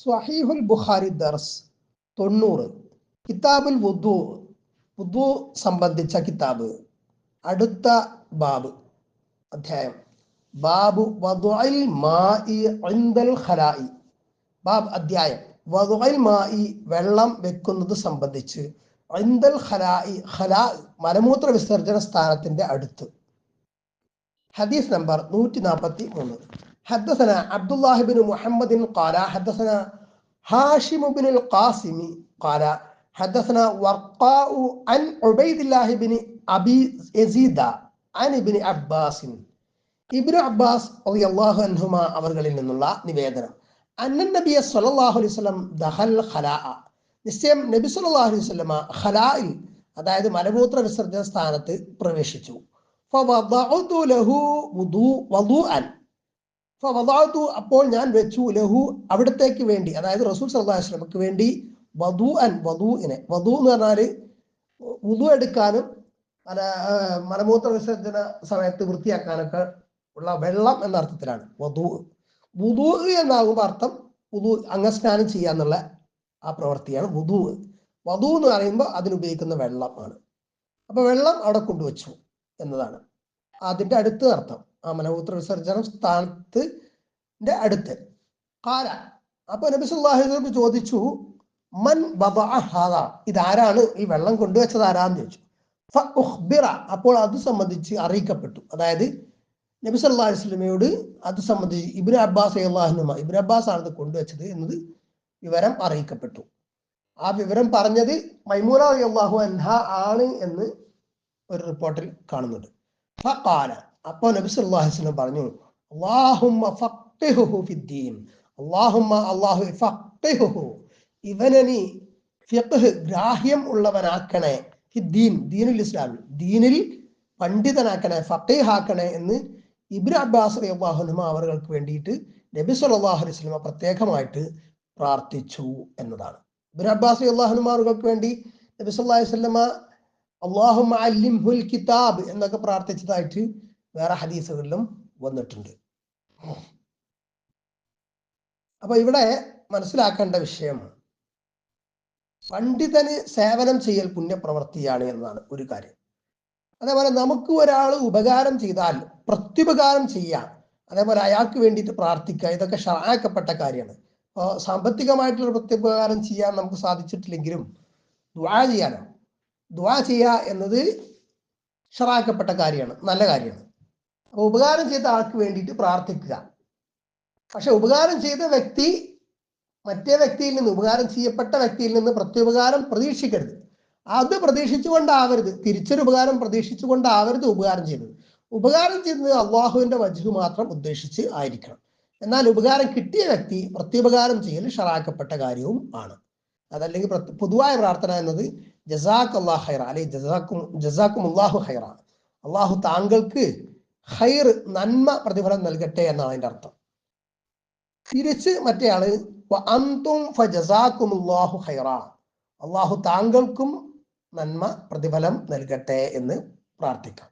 സ്വഹീഹുൽ ബുഖാരി ദർസ് തൊണ്ണൂറ്. കിതാബുൽ വുദു വുദു സംബന്ധിച്ച കിതാബ്. അടുത്ത ബാബ്. അധ്യായം. ബാബു വദുഅൽ മാഇ ഇൻദൽ ഖലായി ബാബ് അധ്യായം. വദുഅൽ മാഇ വെള്ളം വെക്കുന്നത് സംബന്ധിച്ച് ഇൻദൽ ഖലായി ഖലാ മലമൂത്ര വിസർജന സ്ഥാനത്തിന്റെ അടുത്ത്. ഹദീസ് നമ്പർ നൂറ്റി നാൽപ്പത്തി മൂന്ന് حدثنا عبد الله بن محمد قال حدثنا هاشم بن القاسم قال حدثنا ورقاء عن عبيد الله بن أبي يزيد عن ابن عباس ابن عباس رضي الله عنهما അവർകളിൽ നിന്നുള്ള നിവേദനം അന്നൻ നബി സല്ലല്ലാഹു അലൈഹി വസല്ലം ദഖൽ ഖലാഅ നിശ്ചയം നബി സല്ലല്ലാഹു അലൈഹി വസല്ലമ ഖലാഇൽ അതായത് മലമൂത്ര വിസർജന സ്ഥാനത്ത് പ്രവേശിച്ചു ഫവദഅതു അപ്പോൾ ഞാൻ വെച്ചു ലഹു അവിടത്തേക്ക് വേണ്ടി അതായത് റസൂൽ വസല്ലമക്ക് വേണ്ടി വധുഅൻ വധുവിനെ വധു എന്ന് പറഞ്ഞാൽ വുദു എടുക്കാനും മല മലമൂത്ര വിസർജന സമയത്ത് വൃത്തിയാക്കാനൊക്കെ ഉള്ള വെള്ളം എന്ന അർത്ഥത്തിലാണ് വധു. വുദു എന്നാകുമ്പോൾ അർത്ഥം വുദു അംഗസ്നാനം ചെയ്യാന്നുള്ള ആ പ്രവൃത്തിയാണ് വുദു വധു എന്ന് പറയുമ്പോൾ അതിനുപയോഗിക്കുന്ന വെള്ളമാണ് അപ്പൊ വെള്ളം അവിടെ കൊണ്ടുവച്ചു എന്നതാണ്. അതിന്റെ അടുത്ത അർത്ഥം. മലമൂത്ര വിസർജനം സ്ഥാനത്തിന്റെ അടുത്ത്. കാല. അപ്പൊ നബി വസല്ലം ചോദിച്ചു മൻ ഹാദ? ഇതാരാണ്? ഈ വെള്ളം കൊണ്ടുവച്ചത് ആരാന്ന് ചോദിച്ചു. അപ്പോൾ അത് സംബന്ധിച്ച് അറിയിക്കപ്പെട്ടു. അതായത് നബി സല്ലല്ലാഹു അലൈഹി വസല്ലമയോട് അത് സംബന്ധിച്ച് ഇബ്നു അബ്ബാസ് അള്ളാഹുനുമ ഇബ്നു അബ്ബാസ് ആണ് ഇത് കൊണ്ടുവച്ചത് എന്നത് വിവരം അറിയിക്കപ്പെട്ടു. ആ വിവരം പറഞ്ഞത് മൈമൂന അൻഹ ആണ് എന്ന് ഒരു റിപ്പോർട്ടിൽ കാണുന്നുണ്ട്. അപ്പോൾ നബി സല്ലല്ലാഹു അലൈഹി വസല്ലം പറഞ്ഞു ഇവനെ നീ ഗ്രാഹ്യം ഉള്ളവനാക്കണേ. ദീൻ ദീനുൽ ഇസ്ലാമിൽ ദീനിൽ പണ്ഡിതനാക്കണേ ഫഖീഹാക്കണേ എന്ന് ഇബ്നു അബ്ബാസ് അള്ളാഹുനുമ അവർക്ക് വേണ്ടിയിട്ട് നബി സല്ലല്ലാഹു അലൈഹി സ്വലമ പ്രത്യേകമായിട്ട് പ്രാർത്ഥിച്ചു എന്നതാണ്. ഇബ്നു അബ്ബാസ് അള്ളാഹുനുമാർക്ക് വേണ്ടി നബി സല്ലല്ലാഹു അലൈഹി അള്ളാഹും അല്ലിംഹുൽ കിതാബ് എന്നൊക്കെ പ്രാർത്ഥിച്ചതായിട്ട് വേറെ ഹദീസുകളിലും വന്നിട്ടുണ്ട്. അപ്പൊ ഇവിടെ മനസ്സിലാക്കേണ്ട വിഷയം പണ്ഡിതന് സേവനം ചെയ്യൽ പുണ്യപ്രവൃത്തിയാണ് എന്നതാണ് ഒരു കാര്യം. അതേപോലെ നമുക്ക് ഒരാൾ ഉപകാരം ചെയ്താൽ പ്രത്യുപകാരം ചെയ്യാം. അതേപോലെ അയാൾക്ക് വേണ്ടിയിട്ട് പ്രാർത്ഥിക്കുക ഇതൊക്കെ ഷറാക്കപ്പെട്ട കാര്യമാണ്. അപ്പോൾ സാമ്പത്തികമായിട്ടുള്ള പ്രത്യുപകാരം ചെയ്യാൻ നമുക്ക് സാധിച്ചിട്ടില്ലെങ്കിലും ദ്വാ ചെയ്യാനോ? ദ്വാ ചെയ്യുക എന്നത് ഷറാക്കപ്പെട്ട കാര്യമാണ് നല്ല കാര്യമാണ്. ഉപകാരം ചെയ്ത ആൾക്ക് വേണ്ടിയിട്ട് പ്രാർത്ഥിക്കുക. പക്ഷെ ഉപകാരം ചെയ്ത വ്യക്തി മറ്റേ വ്യക്തിയിൽ നിന്ന് ഉപകാരം ചെയ്യപ്പെട്ട വ്യക്തിയിൽ നിന്ന് പ്രത്യുപകാരം പ്രതീക്ഷിക്കരുത്. അത് പ്രതീക്ഷിച്ചുകൊണ്ടാവരുത്. തിരിച്ചൊരു ഉപകാരം പ്രതീക്ഷിച്ചുകൊണ്ടാവരുത് ഉപകാരം ചെയ്യുന്നത്. ഉപകാരം ചെയ്യുന്നത് അള്ളാഹുവിന്റെ വജു മാത്രം ഉദ്ദേശിച്ച് ആയിരിക്കണം. എന്നാൽ ഉപകാരം കിട്ടിയ വ്യക്തി പ്രത്യുപകാരം ചെയ്യൽ ഷറാക്കപ്പെട്ട കാര്യവും ആണ്. അതല്ലെങ്കിൽ പൊതുവായ പ്രാർത്ഥന എന്നത് ജസാഖ് അള്ളാഹ് ഹൈറ അല്ലെങ്കിൽ ജസാക്കും ജസാക്കും അള്ളാഹു ഹൈറ അള്ളാഹു താങ്കൾക്ക് ഹൈർ നന്മ പ്രതിഫലം നൽകട്ടെ എന്നാണ് അതിന്റെ അർത്ഥം. തിരിച്ച് മറ്റേയാൾ അന്തും അള്ളാഹു താങ്കൾക്കും നന്മ പ്രതിഫലം നൽകട്ടെ എന്ന് പ്രാർത്ഥിക്കാം.